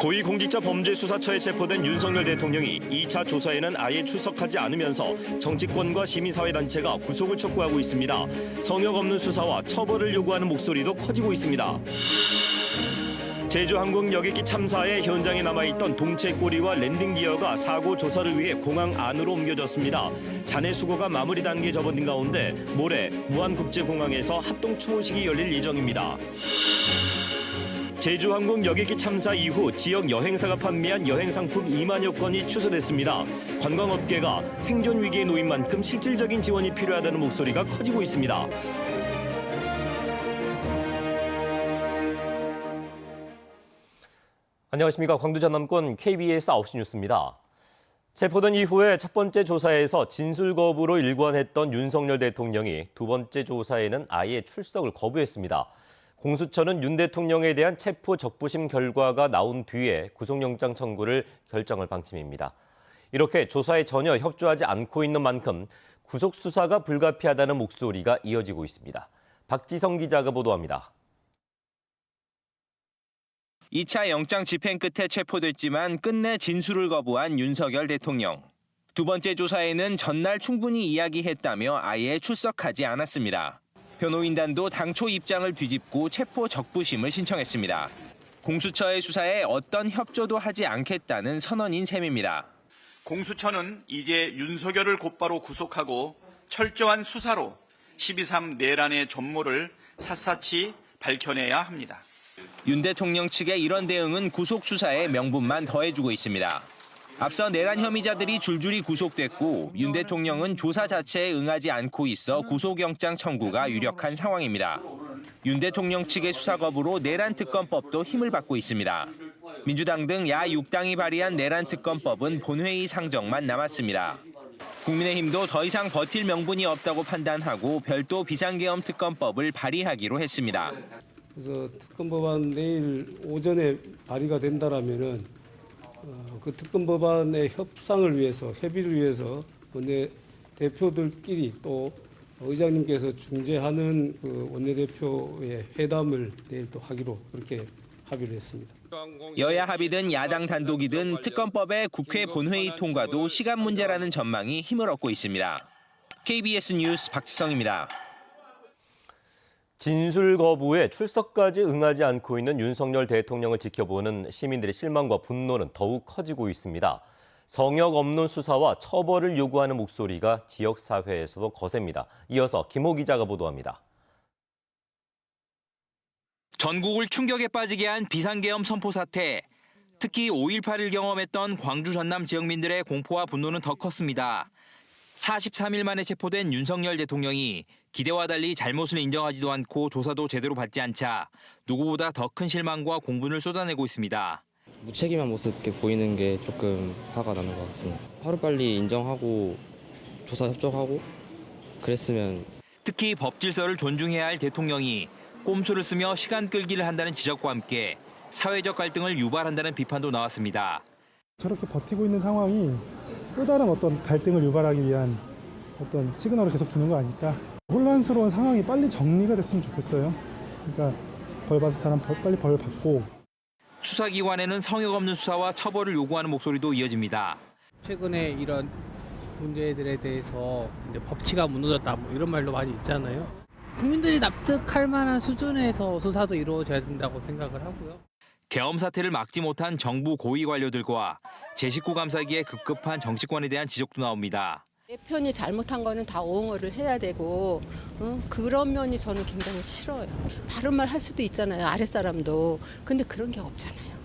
고위공직자 범죄수사처에 체포된 윤석열 대통령이 2차 조사에는 아예 출석하지 않으면서 정치권과 시민사회단체가 구속을 촉구하고 있습니다. 성역 없는 수사와 처벌을 요구하는 목소리도 커지고 있습니다. 제주항공 여객기 참사의 현장에 남아있던 동체 꼬리와 랜딩 기어가 사고 조사를 위해 공항 안으로 옮겨졌습니다. 잔해 수거가 마무리 단계에 접어든 가운데 모레 무안국제공항에서 합동 추모식이 열릴 예정입니다. 제주항공 여객기 참사 이후 지역 여행사가 판매한 여행 상품 2만여 건이 취소됐습니다. 관광업계가 생존 위기에 놓인 만큼 실질적인 지원이 필요하다는 목소리가 커지고 있습니다. 안녕하십니까 광주 전남권 KBS 9시 뉴스입니다. 체포된 이후에 첫 번째 조사에서 진술 거부로 일관했던 윤석열 대통령이 두 번째 조사에는 아예 출석을 거부했습니다. 공수처는 윤 대통령에 대한 체포 적부심 결과가 나온 뒤에 구속영장 청구를 결정할 방침입니다. 이렇게 조사에 전혀 협조하지 않고 있는 만큼 구속 수사가 불가피하다는 목소리가 이어지고 있습니다. 박지성 기자가 보도합니다. 2차 영장 집행 끝에 체포됐지만 끝내 진술을 거부한 윤석열 대통령. 두 번째 조사에는 전날 충분히 이야기했다며 아예 출석하지 않았습니다. 변호인단도 당초 입장을 뒤집고 체포 적부심을 신청했습니다. 공수처의 수사에 어떤 협조도 하지 않겠다는 선언인 셈입니다. 공수처는 이제 윤석열을 곧바로 구속하고 철저한 수사로 12.3 내란의 전모를 샅샅이 밝혀내야 합니다. 윤 대통령 측의 이런 대응은 구속 수사에 명분만 더해주고 있습니다. 앞서 내란 혐의자들이 줄줄이 구속됐고 윤 대통령은 조사 자체에 응하지 않고 있어 구속영장 청구가 유력한 상황입니다. 윤 대통령 측의 수사 거부로 내란 특검법도 힘을 받고 있습니다. 민주당 등 야 6당이 발의한 내란 특검법은 본회의 상정만 남았습니다. 국민의힘도 더 이상 버틸 명분이 없다고 판단하고 별도 비상계엄 특검법을 발의하기로 했습니다. 그래서 특검 법안 내일 오전에 발의가 된다라면은 어, 그 특검 법안의 협상을 위해서 협의를 위해서 원내 대표들끼리 또 의장님께서 중재하는 그 원내대표의 회담을 내일 또 하기로 그렇게 합의를 했습니다. 여야 합의든 야당 단독이든 특검법의 국회 본회의 통과도 시간 문제라는 전망이 힘을 얻고 있습니다. KBS 뉴스 박지성입니다. 진술 거부에 출석까지 응하지 않고 있는 윤석열 대통령을 지켜보는 시민들의 실망과 분노는 더욱 커지고 있습니다. 성역 없는 수사와 처벌을 요구하는 목소리가 지역 사회에서도 거셉니다. 이어서 김호 기자가 보도합니다. 전국을 충격에 빠지게 한 비상계엄 선포 사태. 특히 5.18을 경험했던 광주 전남 지역민들의 공포와 분노는 더 컸습니다. 43일 만에 체포된 윤석열 대통령이 기대와 달리 잘못을 인정하지도 않고 조사도 제대로 받지 않자 누구보다 더 큰 실망과 공분을 쏟아내고 있습니다. 무책임한 모습 이렇게 보이는 게 조금 화가 나는 것 같습니다. 하루빨리 인정하고 조사 협조하고 그랬으면 특히 법 질서를 존중해야 할 대통령이 꼼수를 쓰며 시간 끌기를 한다는 지적과 함께 사회적 갈등을 유발한다는 비판도 나왔습니다. 저렇게 버티고 있는 상황이 또 다른 어떤 갈등을 유발하기 위한 어떤 시그널을 계속 주는 거 아닐까. 혼란스러운 상황이 빨리 정리가 됐으면 좋겠어요. 그러니까 벌 받을 사람 벌- 빨리 벌 받고 수사기관에는 성역 없는 수사와 처벌을 요구하는 목소리도 이어집니다. 최근에 이런 문제들에 대해서 이제 법치가 무너졌다 뭐 이런 말도 많이 있잖아요. 국민들이 납득할 만한 수준에서 수사도 이루어져야 된다고 생각을 하고요. 계엄 사태를 막지 못한 정부 고위 관료들과 제19 감사기에 급급한 정치권에 대한 지적도 나옵니다. 내 편이 잘못한 거는 다 옹호를 해야 되고 어? 그런 면이 저는 굉장히 싫어요. 바른 말 할 수도 있잖아요. 아랫사람도. 근데 그런 게 없잖아요.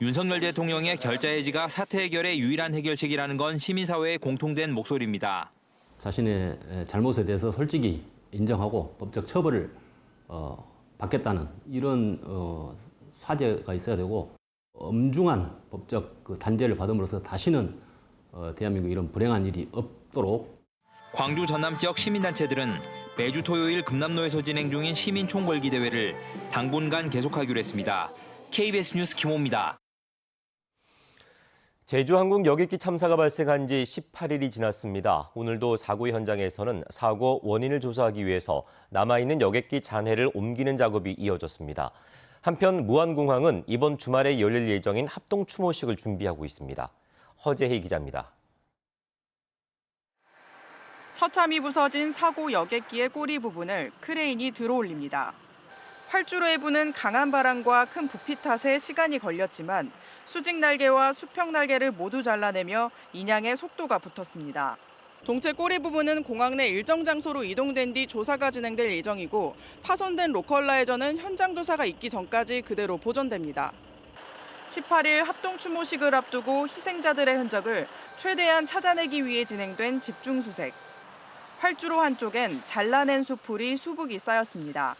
윤석열 대통령의 결자 해지가 사태 해결의 유일한 해결책이라는 건 시민사회의 공통된 목소리입니다. 자신의 잘못에 대해서 솔직히 인정하고 법적 처벌을 어, 받겠다는 이런 어, 사죄가 있어야 되고 엄중한 법적 그 단죄를 받음으로써 다시는 어, 대한민국 이런 불행한 일이 없도록 광주 전남 지역 시민단체들은 매주 토요일 금남로에서 진행 중인 시민 총궐기 대회를 당분간 계속하기로 했습니다. KBS 뉴스 김호입니다. 제주 항공 여객기 참사가 발생한 지 18일이 지났습니다. 오늘도 사고 현장에서는 사고 원인을 조사하기 위해서 남아 있는 여객기 잔해를 옮기는 작업이 이어졌습니다. 한편 무안공항은 이번 주말에 열릴 예정인 합동 추모식을 준비하고 있습니다. 허재희 기자입니다. 처참히 부서진 사고 여객기의 꼬리 부분을 크레인이 들어올립니다. 활주로에 부는 강한 바람과 큰 부피 탓에 시간이 걸렸지만 수직 날개와 수평 날개를 모두 잘라내며 인양의 속도가 붙었습니다. 동체 꼬리 부분은 공항 내 일정 장소로 이동된 뒤 조사가 진행될 예정이고 파손된 로컬라이저는 현장 조사가 있기 전까지 그대로 보존됩니다. 18일 합동 추모식을 앞두고 희생자들의 흔적을 최대한 찾아내기 위해 진행된 집중 수색. 활주로 한쪽엔 잘라낸 수풀이 수북이 쌓였습니다.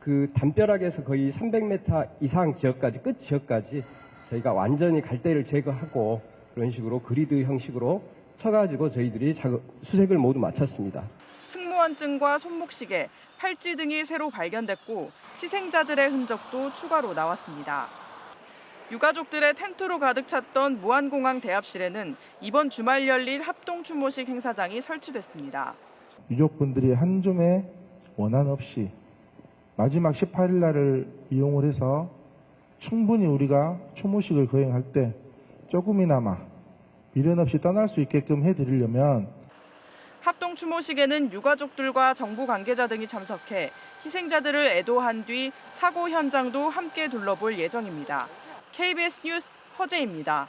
그 담벼락에서 거의 300m 이상 지역까지 끝 지역까지 저희가 완전히 갈대를 제거하고 그런 식으로 그리드 형식으로 쳐가지고 저희들이 작업, 수색을 모두 마쳤습니다. 승무원증과 손목시계, 팔찌 등이 새로 발견됐고 희생자들의 흔적도 추가로 나왔습니다. 유가족들의 텐트로 가득 찼던 무안공항 대합실에는 이번 주말 열릴 합동 추모식 행사장이 설치됐습니다. 유족분들이 한 줌의 원한 없이 마지막 18일 날을 이용을 해서 충분히 우리가 추모식을 거행할 때 조금이나마 미련 없이 떠날 수 있게끔 해드리려면 합동 추모식에는 유가족들과 정부 관계자 등이 참석해 희생자들을 애도한 뒤 사고 현장도 함께 둘러볼 예정입니다. KBS 뉴스 허재입니다.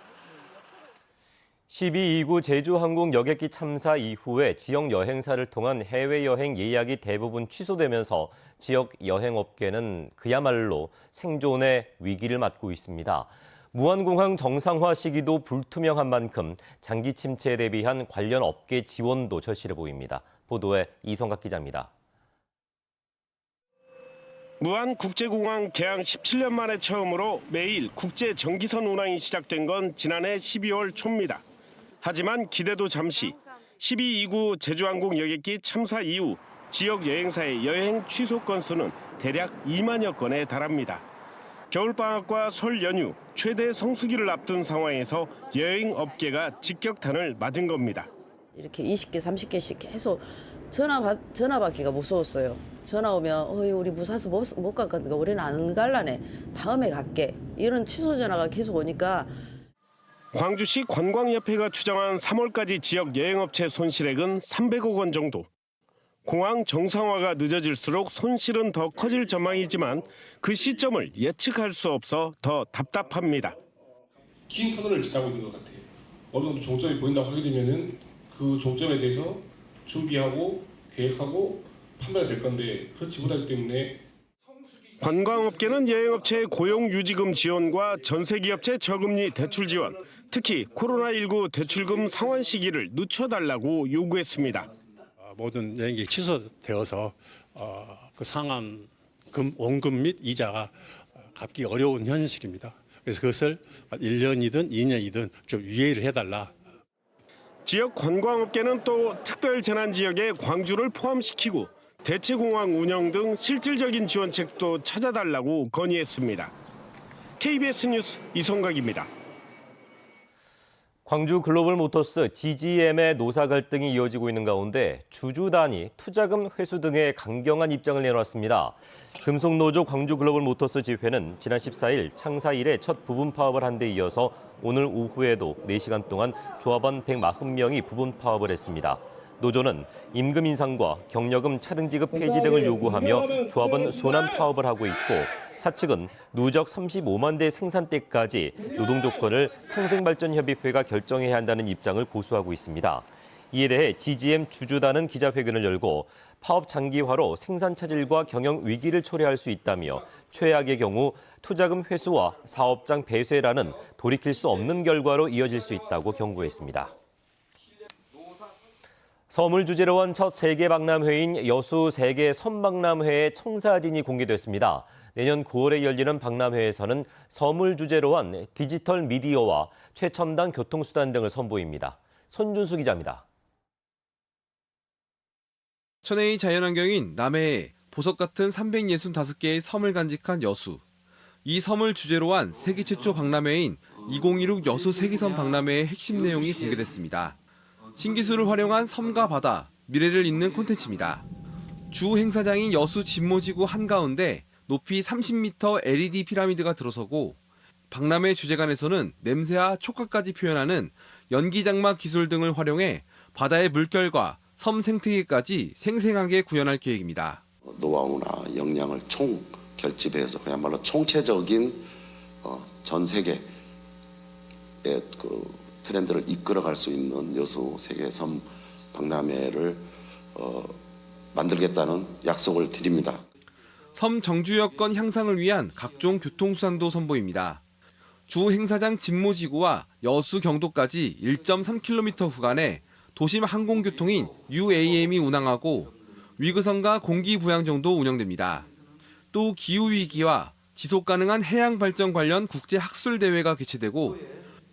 12.29 제주항공 여객기 참사 이후에 지역 여행사를 통한 해외여행 예약이 대부분 취소되면서 지역 여행업계는 그야말로 생존의 위기를 맞고 있습니다. 무안공항 정상화 시기도 불투명한 만큼 장기 침체에 대비한 관련 업계 지원도 절실해 보입니다. 보도에 이성각 기자입니다. 무안 국제공항 개항 17년 만에 처음으로 매일 국제 정기선 운항이 시작된 건 지난해 12월 초입니다. 하지만 기대도 잠시 12.29 제주항공 여객기 참사 이후 지역 여행사의 여행 취소 건수는 대략 2만여 건에 달합니다. 겨울방학과 설 연휴 최대 성수기를 앞둔 상황에서 여행 업계가 직격탄을 맞은 겁니다. 이렇게 20개, 30개씩 계속 전화 받, 전화 받기가 무서웠어요. 전화 오면 어이 우리 무사서 못, 못 갔거든요. 우리는 안 갈라네. 다음에 갈게. 이런 취소 전화가 계속 오니까 광주시 관광협회가 추정한 3월까지 지역 여행업체 손실액은 300억 원 정도. 공항 정상화가 늦어질수록 손실은 더 커질 전망이지만 그 시점을 예측할 수 없어 더 답답합니다. 긴 터널을 지나고 있는 것 같아요. 어느 정도 종점이 보인다고 하게 되면은 그 종점에 대해서 준비하고 계획하고 판단이 될 건데 그렇지 못하기 때문에 관광업계는 여행업체의 고용유지금 지원과 전세기업체 저금리 대출 지원, 특히 코로나19 대출금 상환 시기를 늦춰달라고 요구했습니다. 모든 여행객이 취소되어서 어, 그 상환 금 원금 및 이자가 갚기 어려운 현실입니다. 그래서 그것을 1년이든 2년이든 좀 유예를 해달라. 지역 관광업계는 또 특별 재난 지역에 광주를 포함시키고 대체공항 운영 등 실질적인 지원책도 찾아달라고 건의했습니다. KBS 뉴스 이성각입니다. 광주 글로벌 모터스 GGM의 노사 갈등이 이어지고 있는 가운데 주주단이 투자금 회수 등의 강경한 입장을 내놓았습니다. 금속노조 광주 글로벌 모터스 지회는 지난 14일 창사 이래 첫 부분 파업을 한 데 이어서 오늘 오후에도 4시간 동안 조합원 140명이 부분 파업을 했습니다. 노조는 임금 인상과 경력금 차등 지급 폐지 등을 요구하며 조합원 순환 파업을 하고 있고 사측은 누적 35만 대 생산대까지 노동 조건을 상생발전협의회가 결정해야 한다는 입장을 고수하고 있습니다. 이에 대해 GGM 주주단은 기자회견을 열고 파업 장기화로 생산 차질과 경영 위기를 초래할 수 있다며 최악의 경우 투자금 회수와 사업장 배쇄라는 돌이킬 수 없는 결과로 이어질 수 있다고 경고했습니다. 서물 주제로 한첫 세계 박람회인 여수 세계 선박람회의 청사진이 공개됐습니다. 내년 9월에 열리는 박람회에서는 서물 주제로 한 디지털 미디어와 최첨단 교통수단 등을 선보입니다. 손준수 기자입니다. 천혜의 자연환경인 남해에 보석 같은 365개의 섬을 간직한 여수. 이 섬을 주제로 한 세계 최초 박람회인 2016 여수 세계섬 박람회의 핵심 내용이 공개됐습니다. 신기술을 활용한 섬과 바다, 미래를 잇는 콘텐츠입니다. 주 행사장인 여수 진모지구 한가운데 높이 30m LED 피라미드가 들어서고 박람회 주제관에서는 냄새와 촉각까지 표현하는 연기장막 기술 등을 활용해 바다의 물결과 섬 생태계까지 생생하게 구현할 계획입니다. 노하우나 역량을 총 결집해서 그야말로 총체적인 어, 전 세계의 그 트렌드를 이끌어갈 수 있는 여수 세계 섬 박람회를 어, 만들겠다는 약속을 드립니다. 섬 정주 여건 향상을 위한 각종 교통수단도 선보입니다. 주 행사장 진모지구와 여수 경도까지 1.3km 구간에 도심 항공교통인 UAM이 운항하고 위그선과 공기 부양정도 운영됩니다. 또 기후 위기와 지속 가능한 해양 발전 관련 국제 학술 대회가 개최되고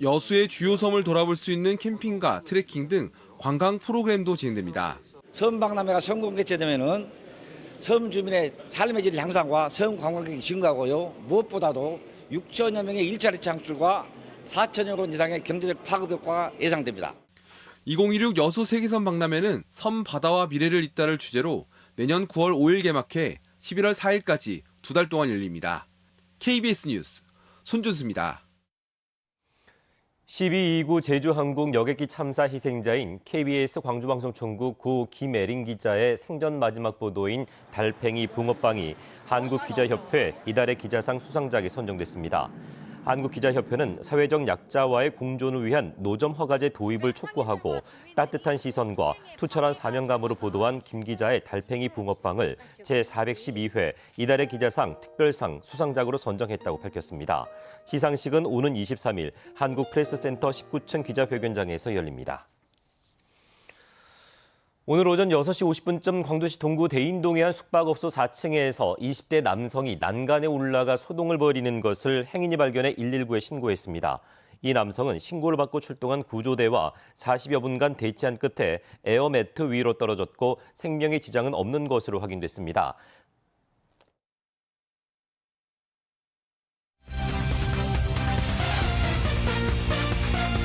여수의 주요 섬을 돌아볼 수 있는 캠핑과 트레킹 등 관광 프로그램도 진행됩니다. 섬 박람회가 성공 개최되면은 섬 주민의 삶의 질 향상과 섬 관광객이 증가하고요. 무엇보다도 6천여 명의 일자리 창출과 4천여 원 이상의 경제적 파급 효과가 예상됩니다. 2016 여수 세계섬 박람회는 섬 바다와 미래를 잇다를 주제로 내년 9월 5일 개막해 11월 4일까지 두 달 동안 열립니다. KBS 뉴스 손준수입니다. 1229 제주항공 여객기 참사 희생자인 KBS 광주방송총국 고 김애린 기자의 생전 마지막 보도인 달팽이 붕어빵이 한국기자협회 이달의 기자상 수상작에 선정됐습니다. 한국기자협회는 사회적 약자와의 공존을 위한 노점 허가제 도입을 촉구하고 따뜻한 시선과 투철한 사명감으로 보도한 김 기자의 달팽이 붕어빵을 제412회 이달의 기자상 특별상 수상작으로 선정했다고 밝혔습니다. 시상식은 오는 23일 한국프레스센터 19층 기자회견장에서 열립니다. 오늘 오전 6시 50분쯤 광주시 동구 대인동의 한 숙박업소 4층에서 20대 남성이 난간에 올라가 소동을 벌이는 것을 행인이 발견해 119에 신고했습니다. 이 남성은 신고를 받고 출동한 구조대와 40여 분간 대치한 끝에 에어매트 위로 떨어졌고 생명의 지장은 없는 것으로 확인됐습니다.